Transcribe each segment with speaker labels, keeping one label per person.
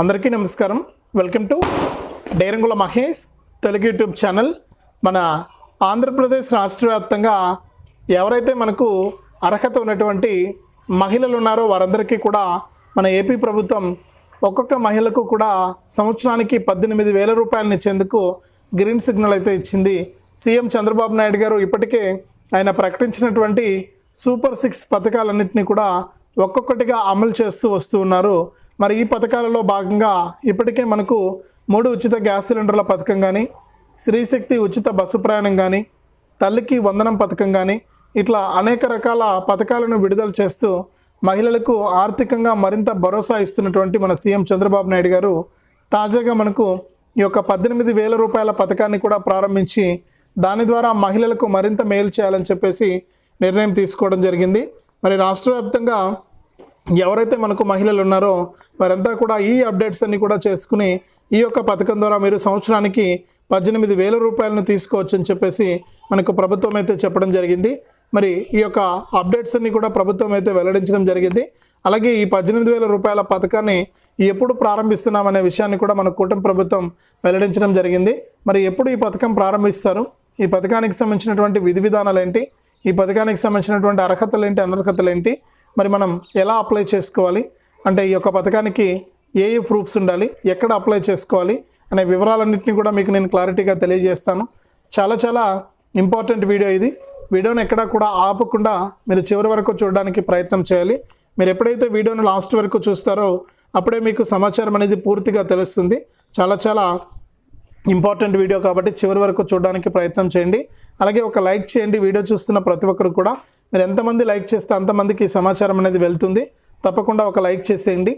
Speaker 1: అందరికీ నమస్కారం. Welcome to Dairangula Mahesh Telugu YouTube channel. మన ఆంధ్రప్రదేశ్ రాష్ట్ర వ్యాప్తంగా ఎవరైతే మనకు అర్హత ఉన్నటువంటి మహిళలు ఉన్నారో వారందరికీ కూడా మన ఏపీ ప్రభుత్వం ఒక్కొక్క మహిళకు కూడా సంవత్సరానికి పద్దెనిమిది వేల రూపాయలను ఇచ్చేందుకు గ్రీన్ సిగ్నల్ అయితే ఇచ్చింది. సీఎం చంద్రబాబు నాయుడు గారు ఇప్పటికే ఆయన ప్రకటించినటువంటి సూపర్ సిక్స్ పథకాలన్నింటినీ కూడా ఒక్కొక్కటిగా అమలు చేస్తూ వస్తూ ఉన్నారు. మరి ఈ పథకాలలో భాగంగా ఇప్పటికే మనకు మూడు ఉచిత గ్యాస్ సిలిండర్ల పథకం కానీ శ్రీశక్తి ఉచిత బస్సు ప్రయాణం కానీ తల్లికి వందనం పథకం కానీ ఇట్లా అనేక రకాల పథకాలను విడుదల చేస్తూ మహిళలకు ఆర్థికంగా మరింత భరోసా ఇస్తున్నటువంటి మన సీఎం చంద్రబాబు నాయుడు గారు తాజాగా మనకు ఈ యొక్క పద్దెనిమిది వేల రూపాయల పథకాన్ని కూడా ప్రారంభించి దాని ద్వారా మహిళలకు మరింత మేలు చేయాలని చెప్పేసి నిర్ణయం తీసుకోవడం జరిగింది. మరి రాష్ట్ర వ్యాప్తంగా ఎవరైతే మనకు మహిళలు ఉన్నారో వారంతా కూడా ఈ అప్డేట్స్ అన్ని కూడా చేసుకుని ఈ యొక్క పథకం ద్వారా మీరు సంవత్సరానికి పద్దెనిమిది వేల రూపాయలను తీసుకోవచ్చు అని చెప్పేసి మనకు ప్రభుత్వం అయితే చెప్పడం జరిగింది. మరి ఈ యొక్క అప్డేట్స్ అన్ని కూడా ప్రభుత్వం అయితే వెల్లడించడం జరిగింది. అలాగే ఈ పద్దెనిమిది వేల రూపాయల పథకాన్ని ఎప్పుడు ప్రారంభిస్తున్నామనే విషయాన్ని కూడా మన కూటమి ప్రభుత్వం వెల్లడించడం జరిగింది. మరి ఎప్పుడు ఈ పథకం ప్రారంభిస్తారు? ఈ పథకానికి సంబంధించినటువంటి విధి విధానాలు ఏంటి? ఈ పథకానికి సంబంధించినటువంటి అర్హతలు ఏంటి? అనర్హతలు ఏంటి? మరి మనం ఎలా అప్లై చేసుకోవాలి? అంటే ఈ యొక్క పథకానికి ఏ ఏ ప్రూఫ్స్ ఉండాలి? ఎక్కడ అప్లై చేసుకోవాలి? అనే వివరాలన్నింటినీ కూడా మీకు నేను క్లారిటీగా తెలియజేస్తాను. చాలా చాలా ఇంపార్టెంట్ వీడియో ఇది. వీడియోని ఎక్కడా కూడా ఆపకుండా మీరు చివరి వరకు చూడడానికి ప్రయత్నం చేయాలి. మీరు ఎప్పుడైతే వీడియోను లాస్ట్ వరకు చూస్తారో అప్పుడే మీకు సమాచారం అనేది పూర్తిగా తెలుస్తుంది. చాలా చాలా ఇంపార్టెంట్ వీడియో కాబట్టి చివరి వరకు చూడడానికి ప్రయత్నం చేయండి. అలాగే ఒక లైక్ చేయండి. వీడియో చూస్తున్న ప్రతి ఒక్కరు కూడా మీరు ఎంతమంది లైక్ చేస్తే అంతమందికి సమాచారం అనేది వెళ్తుంది. తప్పకుండా ఒక లైక్ చేసేయండి.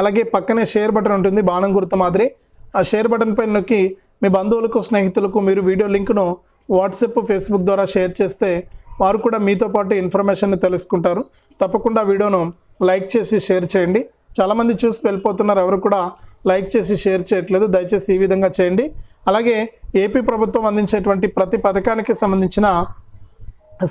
Speaker 1: అలాగే పక్కనే షేర్ బటన్ ఉంటుంది బాణం గుర్తు మాదిరి. ఆ షేర్ బటన్ పైన నొక్కి మీ బంధువులకు స్నేహితులకు మీరు వీడియో లింక్ను వాట్సాప్ ఫేస్బుక్ ద్వారా షేర్ చేస్తే వారు కూడా మీతో పాటు ఇన్ఫర్మేషన్ని తెలుసుకుంటారు. తప్పకుండా వీడియోను లైక్ చేసి షేర్ చేయండి. చాలామంది చూసి వెళ్ళిపోతున్నారు ఎవరు కూడా లైక్ చేసి షేర్ చేయట్లేదు. దయచేసి ఈ విధంగా చేయండి. అలాగే ఏపీ ప్రభుత్వం అందించేటువంటి ప్రతి పథకానికి సంబంధించిన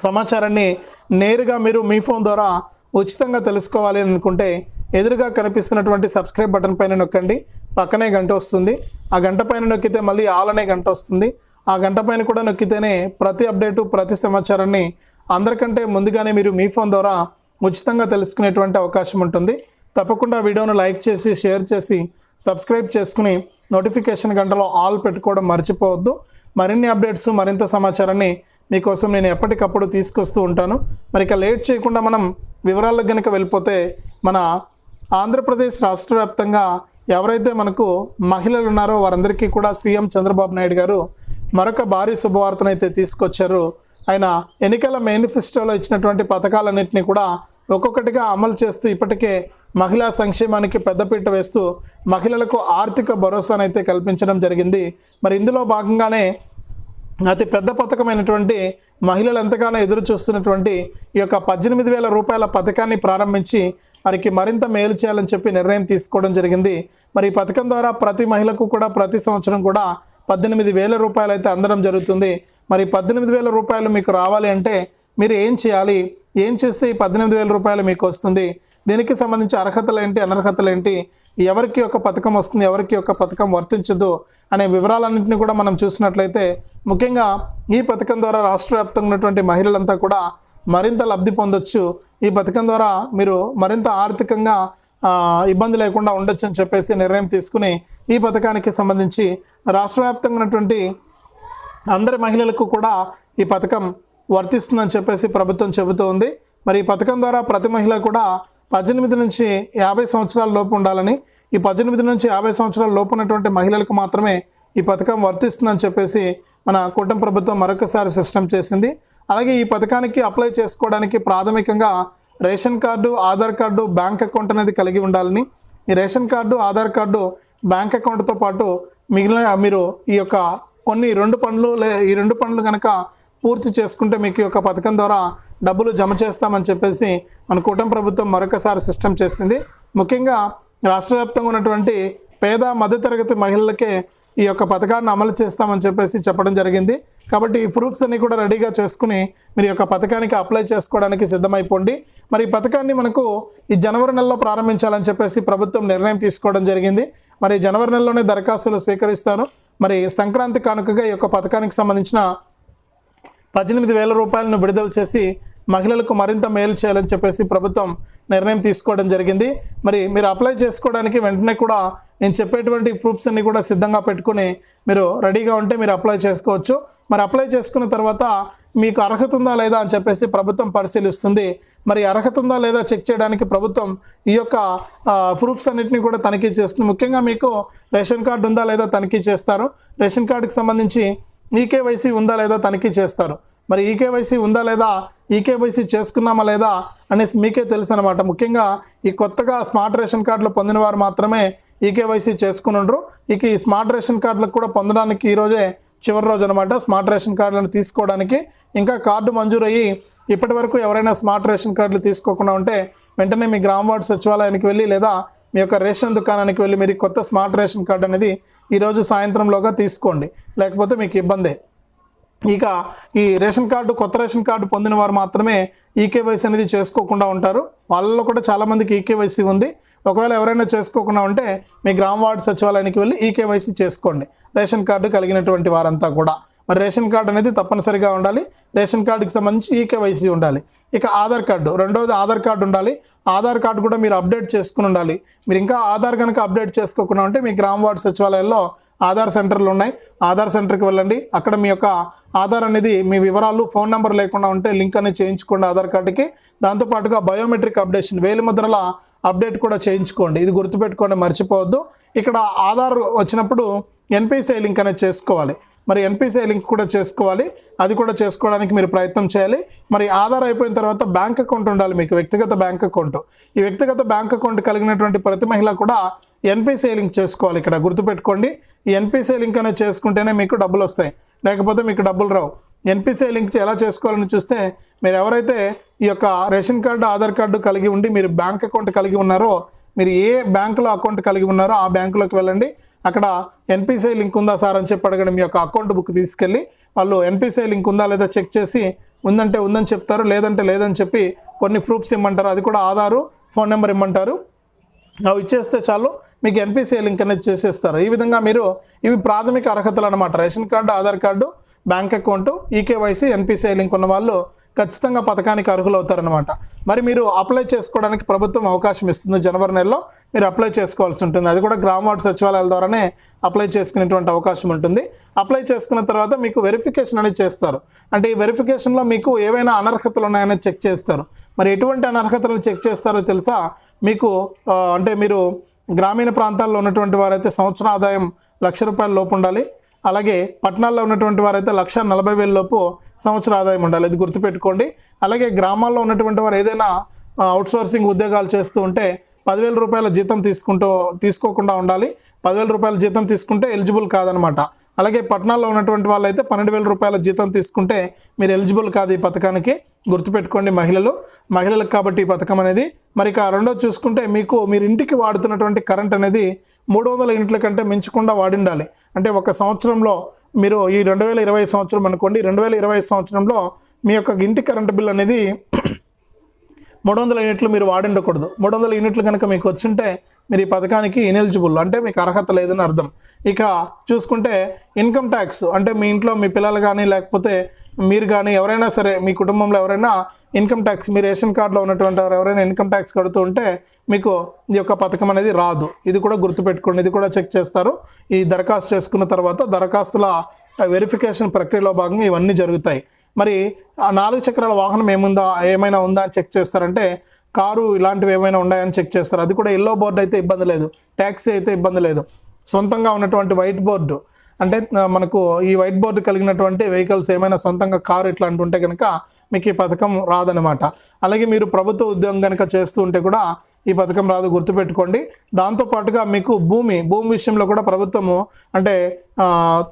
Speaker 1: సమాచారాన్ని నేరుగా మీరు మీ ఫోన్ ద్వారా ఉచితంగా తెలుసుకోవాలి అనుకుంటే ఎదురుగా కనిపిస్తున్నటువంటి సబ్స్క్రైబ్ బటన్ పైన నొక్కండి. పక్కనే గంట వస్తుంది. ఆ గంట పైన నొక్కితే మళ్ళీ ఆల్ అనే గంట వస్తుంది. ఆ గంట పైన కూడా నొక్కితేనే ప్రతి అప్డేటు ప్రతి సమాచారాన్ని అందరికంటే ముందుగానే మీరు మీ ఫోన్ ద్వారా ఉచితంగా తెలుసుకునేటువంటి అవకాశం ఉంటుంది. తప్పకుండా వీడియోను లైక్ చేసి షేర్ చేసి సబ్స్క్రైబ్ చేసుకుని నోటిఫికేషన్ గంటలో ఆల్ పెట్టుకోవడం మర్చిపోవద్దు. మరిన్ని అప్డేట్స్ మరింత సమాచారాన్ని మీకోసం నేను ఎప్పటికప్పుడు తీసుకొస్తూ ఉంటాను. మరి ఇక లేట్ చేయకుండా మనం వివరాలకు కనుక వెళ్ళిపోతే మన ఆంధ్రప్రదేశ్ రాష్ట్ర వ్యాప్తంగా ఎవరైతే మనకు మహిళలు ఉన్నారో వారందరికీ కూడా సీఎం చంద్రబాబు నాయుడు గారు మరొక భారీ శుభవార్తనైతే తీసుకొచ్చారు. ఆయన ఎన్నికల మేనిఫెస్టోలో ఇచ్చినటువంటి పథకాలన్నింటినీ కూడా ఒక్కొక్కటిగా అమలు చేస్తూ ఇప్పటికే మహిళా సంక్షేమానికి పెద్దపీట వేస్తూ మహిళలకు ఆర్థిక భరోసానైతే కల్పించడం జరిగింది. మరి ఇందులో భాగంగానే అతి పెద్ద పథకమైనటువంటి మహిళలు ఎంతగానో ఎదురు చూస్తున్నటువంటి ఈ యొక్క పద్దెనిమిది వేల రూపాయల పథకాన్ని ప్రారంభించి వారికి మరింత మేలు చేయాలని చెప్పి నిర్ణయం తీసుకోవడం జరిగింది. మరి ఈ పథకం ద్వారా ప్రతి మహిళకు కూడా ప్రతి సంవత్సరం కూడా పద్దెనిమిది వేల రూపాయలు అయితే అందడం జరుగుతుంది. మరి పద్దెనిమిది వేల రూపాయలు మీకు రావాలి అంటే మీరు ఏం చేయాలి? ఏం చేస్తే ఈ పద్దెనిమిది వేల రూపాయలు మీకు వస్తుంది? దీనికి సంబంధించి అర్హతలు ఏంటి అనర్హతలు ఏంటి? ఎవరికి ఒక పథకం వస్తుంది? ఎవరికి ఒక పథకం వర్తించదు? అనే వివరాలన్నింటినీ కూడా మనం చూసినట్లయితే ముఖ్యంగా ఈ పథకం ద్వారా రాష్ట్ర వ్యాప్తంగా ఉన్నటువంటి మహిళలంతా కూడా మరింత లబ్ధి పొందొచ్చు. ఈ పథకం ద్వారా మీరు మరింత ఆర్థికంగా ఇబ్బంది లేకుండా ఉండొచ్చు అని చెప్పేసి నిర్ణయం తీసుకుని ఈ పథకానికి సంబంధించి రాష్ట్ర వ్యాప్తంగా ఉన్నటువంటి అందరి మహిళలకు కూడా ఈ పథకం వర్తిస్తుందని చెప్పేసి ప్రభుత్వం చెబుతూ ఉంది. మరి ఈ పథకం ద్వారా ప్రతి మహిళ కూడా పద్దెనిమిది నుంచి యాభై సంవత్సరాల లోపు ఉండాలని ఈ పద్దెనిమిది నుంచి యాభై సంవత్సరాల లోపునటువంటి మహిళలకు మాత్రమే ఈ పథకం వర్తిస్తుందని చెప్పేసి మన కూటమి ప్రభుత్వం మరొకసారి స్పష్టం చేసింది. అలాగే ఈ పథకానికి అప్లై చేసుకోవడానికి ప్రాథమికంగా ration card Aadhaar card bank account అనేది కలిగి ఉండాలని ఈ ration card Aadhaar card bank అకౌంట్తో పాటు మిగిలిన మీరు ఈ యొక్క కొన్ని రెండు పనులు లే ఈ రెండు పనులు కనుక పూర్తి చేసుకుంటే మీకు ఈ యొక్క పథకం ద్వారా డబ్బులు జమ చేస్తామని చెప్పేసి మన కూటమి ప్రభుత్వం మరొకసారి సిస్టమ్ చేసింది. ముఖ్యంగా రాష్ట్ర వ్యాప్తంగా ఉన్నటువంటి పేద మధ్యతరగతి మహిళలకే ఈ యొక్క పథకాన్ని అమలు చేస్తామని చెప్పేసి చెప్పడం జరిగింది. కాబట్టి ఈ ప్రూఫ్స్ అన్ని కూడా రెడీగా చేసుకుని మీరు యొక్క పథకానికి అప్లై చేసుకోవడానికి సిద్ధమైపోండి. మరి ఈ పథకాన్ని మనకు ఈ జనవరి నెలలో ప్రారంభించాలని చెప్పేసి ప్రభుత్వం నిర్ణయం తీసుకోవడం జరిగింది. మరి జనవరి నెలలోనే దరఖాస్తులు స్వీకరిస్తారు మరి సంక్రాంతి కానుకగా ఈ యొక్క పథకానికి సంబంధించిన పద్దెనిమిది వేల రూపాయలను విడుదల చేసి మహిళలకు మరింత మేలు చేయాలని చెప్పేసి ప్రభుత్వం నిర్ణయం తీసుకోవడం జరిగింది. మరి మీరు అప్లై చేసుకోవడానికి వెంటనే కూడా నేను చెప్పేటువంటి ప్రూఫ్స్ అన్ని కూడా సిద్ధంగా పెట్టుకుని మీరు రెడీగా ఉంటే మీరు అప్లై చేసుకోవచ్చు. మరి అప్లై చేసుకున్న తర్వాత మీకు అర్హత ఉందా లేదా అని చెప్పేసి ప్రభుత్వం పరిశీలిస్తుంది. మరి అర్హత ఉందా లేదా చెక్ చేయడానికి ప్రభుత్వం ఈ యొక్క ప్రూఫ్స్ అన్నింటినీ కూడా తనిఖీ చేస్తుంది. ముఖ్యంగా మీకు రేషన్ కార్డు ఉందా లేదా తనిఖీ చేస్తారు. రేషన్ కార్డుకి సంబంధించి ఈకేవైసీ ఉందా లేదా తనిఖీ చేస్తారు. మరి ఈకేవైసీ ఉందా లేదా ఈకేవైసీ చేసుకున్నామా లేదా అనేసి మీకే తెలుసు అనమాట ముఖ్యంగా ఈ కొత్తగా స్మార్ట్ రేషన్ కార్డులు పొందిన వారు మాత్రమే ఈకేవైసీ చేసుకుని ఉండరు. ఇక ఈ స్మార్ట్ రేషన్ కార్డులకు కూడా పొందడానికి ఈరోజే చివరి రోజు అనమాట స్మార్ట్ రేషన్ కార్డులను తీసుకోవడానికి. ఇంకా కార్డు మంజూరయ్యి ఇప్పటి వరకు ఎవరైనా స్మార్ట్ రేషన్ కార్డులు తీసుకోకుండా ఉంటే వెంటనే మీ గ్రామ వార్డు సచివాలయానికి వెళ్ళి లేదా మీ యొక్క రేషన్ దుకాణానికి వెళ్ళి మీరు కొత్త స్మార్ట్ రేషన్ కార్డు అనేది ఈరోజు సాయంత్రంలోగా తీసుకోండి. లేకపోతే మీకు ఇబ్బందే. ఇక ఈ రేషన్ కార్డు కొత్త రేషన్ కార్డు పొందిన వారు మాత్రమే ఈకేవైసీ అనేది చేసుకోకుండా ఉంటారు. వాళ్ళలో కూడా చాలామందికి ఈకేవైసీ ఉంది. ఒకవేళ ఎవరైనా చేసుకోకుండా ఉంటే మీ గ్రామ వార్డు సచివాలయానికి వెళ్ళి ఈకేవైసీ చేసుకోండి. రేషన్ కార్డు కలిగినటువంటి వారంతా కూడా. మరి రేషన్ కార్డు అనేది తప్పనిసరిగా ఉండాలి. రేషన్ కార్డుకి సంబంధించి ఈకేవైసీ ఉండాలి. ఇక ఆధార్ కార్డు రెండవది ఆధార్ కార్డు ఉండాలి. ఆధార్ కార్డు కూడా మీరు అప్డేట్ చేసుకుని ఉండాలి. మీరు ఇంకా ఆధార్ కనుక అప్డేట్ చేసుకోకుండా ఉంటే మీ గ్రామ వార్డు సచివాలయంలో ఆధార్ సెంటర్లు ఉన్నాయి. ఆధార్ సెంటర్కి వెళ్ళండి. అక్కడ మీ యొక్క ఆధార్ అనేది మీ వివరాలు ఫోన్ నెంబర్ లేకుండా ఉంటే లింక్ అనేది చేయించుకోండి ఆధార్ కార్డుకి. దాంతోపాటుగా బయోమెట్రిక్ అప్డేషన్ వేలి ముద్రల అప్డేట్ కూడా చేయించుకోండి. ఇది గుర్తుపెట్టుకోండి మర్చిపోవద్దు. ఇక్కడ ఆధార్ వచ్చినప్పుడు ఎన్పిసిఐ లింక్ అనేది చేసుకోవాలి. మరి ఎన్పిసిఐ లింక్ కూడా చేసుకోవాలి. అది కూడా చేసుకోవడానికి మీరు ప్రయత్నం చేయాలి. మరి ఆధార్ అయిపోయిన తర్వాత బ్యాంక్ అకౌంట్ ఉండాలి మీకు వ్యక్తిగత బ్యాంక్ అకౌంట్. ఈ వ్యక్తిగత బ్యాంక్ అకౌంట్ కలిగినటువంటి ప్రతి మహిళ కూడా ఎన్పిసి లింక్ చేసుకోవాలి ఇక్కడ గుర్తుపెట్టుకోండి. ఎన్పిసి లింక్ అనేది చేసుకుంటేనే మీకు డబ్బులు వస్తాయి. లేకపోతే మీకు డబ్బులు రావు. ఎన్పిసి లింక్ ఎలా చేసుకోవాలని చూస్తే మీరు ఎవరైతే ఈ యొక్క రేషన్ కార్డు ఆధార్ కార్డు కలిగి ఉండి మీరు బ్యాంక్ అకౌంట్ కలిగి ఉన్నారో మీరు ఏ బ్యాంకులో అకౌంట్ కలిగి ఉన్నారో ఆ బ్యాంకులోకి వెళ్ళండి. అక్కడ ఎన్పిసిఐ లింక్ ఉందా సార్ అని చెప్పి అడగండి. మీ యొక్క అకౌంట్ బుక్ తీసుకెళ్ళి వాళ్ళు ఎన్పిసిఐ లింక్ ఉందా లేదా చెక్ చేసి ఉందంటే ఉందని చెప్తారు లేదంటే లేదని చెప్పి కొన్ని ప్రూఫ్స్ ఇమ్మంటారు. అది కూడా ఆధారు ఫోన్ నెంబర్ ఇమ్మంటారు. అవి ఇచ్చేస్తే చాలు. మీకు ఎన్పిసిఐ లింక్ అనేది చేసేస్తారు. ఈ విధంగా మీరు ఇవి ప్రాథమిక అర్హతలు అనమాట ration card Aadhaar card bank account eKYC NPCI link ఉన్న వాళ్ళు ఖచ్చితంగా పథకానికి అర్హులు అవుతారనమాట మరి మీరు అప్లై చేసుకోవడానికి ప్రభుత్వం అవకాశం ఇస్తుంది జనవరి నెలలో. మీరు అప్లై చేసుకోవాల్సి ఉంటుంది. అది కూడా గ్రామ వార్డు సచివాలయాల ద్వారానే అప్లై చేసుకునేటువంటి అవకాశం ఉంటుంది. అప్లై చేసుకున్న తర్వాత మీకు వెరిఫికేషన్ అనేది చేస్తారు. అంటే ఈ వెరిఫికేషన్లో మీకు ఏవైనా అనర్హతలు ఉన్నాయని చెక్ చేస్తారు. మరి ఎటువంటి అనర్హతలు చెక్ చేస్తారో తెలుసా? మీకు అంటే మీరు గ్రామీణ ప్రాంతాల్లో ఉన్నటువంటి వారైతే సంవత్సర ఆదాయం లక్ష రూపాయల లోపు ఉండాలి. అలాగే పట్టణాల్లో ఉన్నటువంటి వారైతే లక్ష నలభై వేల లోపు సంవత్సర ఆదాయం ఉండాలి. ఇది గుర్తుపెట్టుకోండి. అలాగే గ్రామాల్లో ఉన్నటువంటి వారు ఏదైనా అవుట్సోర్సింగ్ ఉద్యోగాలు చేస్తూ ఉంటే పదివేల రూపాయల జీతం తీసుకుంటూ తీసుకోకుండా ఉండాలి. పదివేల రూపాయల జీతం తీసుకుంటే ఎలిజిబుల్ కాదనమాట. అలాగే పట్టణాల్లో ఉన్నటువంటి వాళ్ళైతే పన్నెండు వేల రూపాయల జీతం తీసుకుంటే మీరు ఎలిజిబుల్ కాదు ఈ పథకానికి. గుర్తుపెట్టుకోండి మహిళలు. మహిళలకు కాబట్టి ఈ పథకం అనేది మరి ఇక రెండోది చూసుకుంటే మీకు మీరు ఇంటికి వాడుతున్నటువంటి కరెంట్ అనేది మూడు వందల యూనిట్ల కంటే మించకుండా వాడిండాలి. అంటే ఒక సంవత్సరంలో మీరు ఈ రెండు వేల ఇరవై సంవత్సరం అనుకోండి రెండు వేల ఇరవై సంవత్సరంలో మీ యొక్క ఇంటి కరెంటు బిల్ అనేది మూడు వందల యూనిట్లు మీరు వాడి ఉండకూడదు మూడు వందల యూనిట్లు కనుక మీకు వచ్చింటే మీరు ఈ పథకానికి ఇనెలిజిబుల్ అంటే మీకు అర్హత లేదని అర్థం. ఇక చూసుకుంటే ఇన్కమ్ ట్యాక్స్ అంటే మీ ఇంట్లో మీ పిల్లలు కానీ లేకపోతే మీరు కానీ ఎవరైనా సరే మీ కుటుంబంలో ఎవరైనా ఇన్కమ్ ట్యాక్స్ మీ రేషన్ కార్డులో ఉన్నటువంటి వారు ఎవరైనా ఇన్కమ్ ట్యాక్స్ కడుతూ ఉంటే మీకు ఈ యొక్క పథకం అనేది రాదు. ఇది కూడా గుర్తుపెట్టుకోండి ఇది కూడా చెక్ చేస్తారు. ఈ దరఖాస్తు చేసుకున్న తర్వాత దరఖాస్తుల వెరిఫికేషన్ ప్రక్రియలో భాగంగా ఇవన్నీ జరుగుతాయి. మరి ఆ నాలుగు చక్రాల వాహనం ఏముందా ఏమైనా ఉందా అని చెక్ చేస్తారంటే కారు ఇలాంటివి ఏమైనా ఉన్నాయని చెక్ చేస్తారు. అది కూడా ఎల్లో బోర్డు అయితే ఇబ్బంది లేదు ట్యాక్సీ అయితే ఇబ్బంది లేదు. సొంతంగా ఉన్నటువంటి వైట్ బోర్డు అంటే మనకు ఈ వైట్ బోర్డు కలిగినటువంటి వెహికల్స్ ఏమైనా సొంతంగా కారు ఇట్లాంటి ఉంటే కనుక మీకు ఈ పథకం రాదనమాట. అలాగే మీరు ప్రభుత్వ ఉద్యోగం కనుక చేస్తూ ఉంటే కూడా ఈ పథకం రాదు గుర్తుపెట్టుకోండి. దాంతోపాటుగా మీకు భూమి భూమి విషయంలో కూడా ప్రభుత్వము అంటే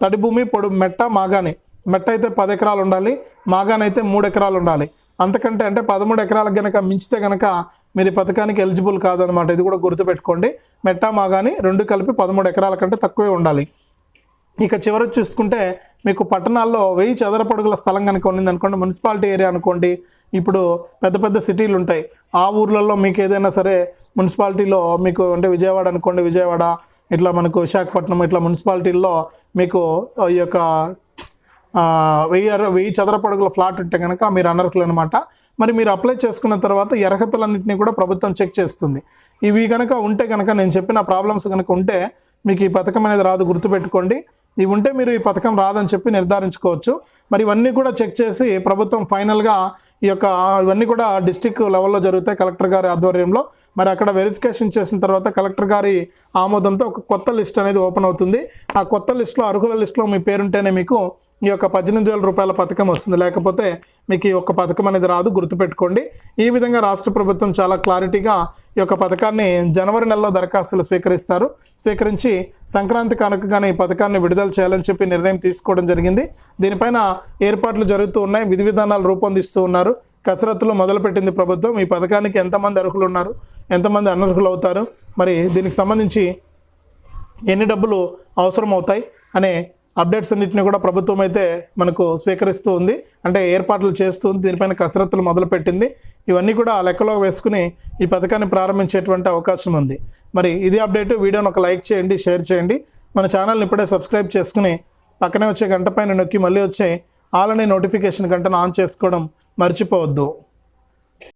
Speaker 1: తడి భూమి పొడు మెట్ట మాగాని. మెట్ట అయితే పది ఎకరాలు ఉండాలి మాగానైతే మూడు ఎకరాలు ఉండాలి. అంతకంటే అంటే పదమూడు ఎకరాలకు కనుక మించితే కనుక మీరు ఈ పథకానికి ఎలిజిబుల్ కాదనమాట. ఇది కూడా గుర్తుపెట్టుకోండి. మెట్ట మాగాని రెండు కలిపి పదమూడు ఎకరాల కంటే తక్కువే ఉండాలి. ఇక చివరి చూసుకుంటే మీకు పట్టణాల్లో వెయ్యి చదరపడుగుల స్థలం కనుక ఉన్నది అనుకోండి మున్సిపాలిటీ ఏరియా అనుకోండి ఇప్పుడు పెద్ద పెద్ద సిటీలు ఉంటాయి. ఆ ఊర్లలో మీకు ఏదైనా సరే మున్సిపాలిటీలో మీకు అంటే విజయవాడ అనుకోండి విజయవాడ ఇట్లా మనకు విశాఖపట్నం ఇట్లా మున్సిపాలిటీల్లో మీకు ఈ యొక్క వెయ్యి అర- వెయ్యి చదరపడుగుల ఫ్లాట్ ఉంటే కనుక మీరు అనర్హులు అనమాట మరి మీరు అప్లై చేసుకున్న తర్వాత ఈ అర్హతలన్నింటినీ కూడా ప్రభుత్వం చెక్ చేస్తుంది. ఇవి కనుక ఉంటే కనుక నేను చెప్పిన ప్రాబ్లమ్స్ కనుక ఉంటే మీకు ఈ పథకం అనేది రాదు గుర్తుపెట్టుకోండి. ఇవి ఉంటే మీరు ఈ పథకం రాదని చెప్పి నిర్ధారించుకోవచ్చు. మరి ఇవన్నీ కూడా చెక్ చేసి ప్రభుత్వం ఫైనల్గా ఈ యొక్క ఇవన్నీ కూడా డిస్టిక్ లెవెల్లో జరుగుతాయి కలెక్టర్ గారి ఆధ్వర్యంలో. మరి అక్కడ వెరిఫికేషన్ చేసిన తర్వాత కలెక్టర్ గారి ఆమోదంతో ఒక కొత్త లిస్ట్ అనేది ఓపెన్ అవుతుంది. ఆ కొత్త లిస్ట్లో అర్హుల లిస్ట్లో మీ పేరుంటేనే మీకు ఈ యొక్క పద్దెనిమిది వేల రూపాయల పథకం వస్తుంది. లేకపోతే మీకు ఈ యొక్క పథకం అనేది రాదు గుర్తుపెట్టుకోండి. ఈ విధంగా రాష్ట్ర ప్రభుత్వం చాలా క్లారిటీగా ఈ యొక్క పథకాన్ని జనవరి నెలలో దరఖాస్తులు స్వీకరిస్తారు. స్వీకరించి సంక్రాంతి కానుకగానే ఈ పథకాన్ని విడుదల చేయాలని చెప్పి నిర్ణయం తీసుకోవడం జరిగింది. దీనిపైన ఏర్పాట్లు జరుగుతూ ఉన్నాయి. విధి విధానాలు రూపొందిస్తూ ఉన్నారు. కసరత్తులు మొదలుపెట్టింది ప్రభుత్వం. ఈ పథకానికి ఎంతమంది అర్హులు ఉన్నారు? ఎంతమంది అనర్హులు అవుతారు మరి దీనికి సంబంధించి ఎన్ని డబ్బులు అవసరం అవుతాయి అనే అప్డేట్స్ అన్నింటినీ కూడా ప్రభుత్వం అయితే మనకు స్వీకరిస్తూ ఉంది. అంటే ఏర్పాట్లు చేస్తూ ఉంది. దీనిపైన కసరత్తులు మొదలుపెట్టింది. ఇవన్నీ కూడా లెక్కలో వేసుకుని ఈ పథకాన్ని ప్రారంభించేటువంటి అవకాశం ఉంది. మరి ఇది అప్డేట్. వీడియోని ఒక లైక్ చేయండి షేర్ చేయండి. మన ఛానల్ని ఇప్పుడే సబ్స్క్రైబ్ చేసుకుని పక్కనే వచ్చే గంట పైన నొక్కి మళ్ళీ వచ్చే ఆల్ అనే నోటిఫికేషన్ గంటను ఆన్ చేసుకోవడం మర్చిపోవద్దు.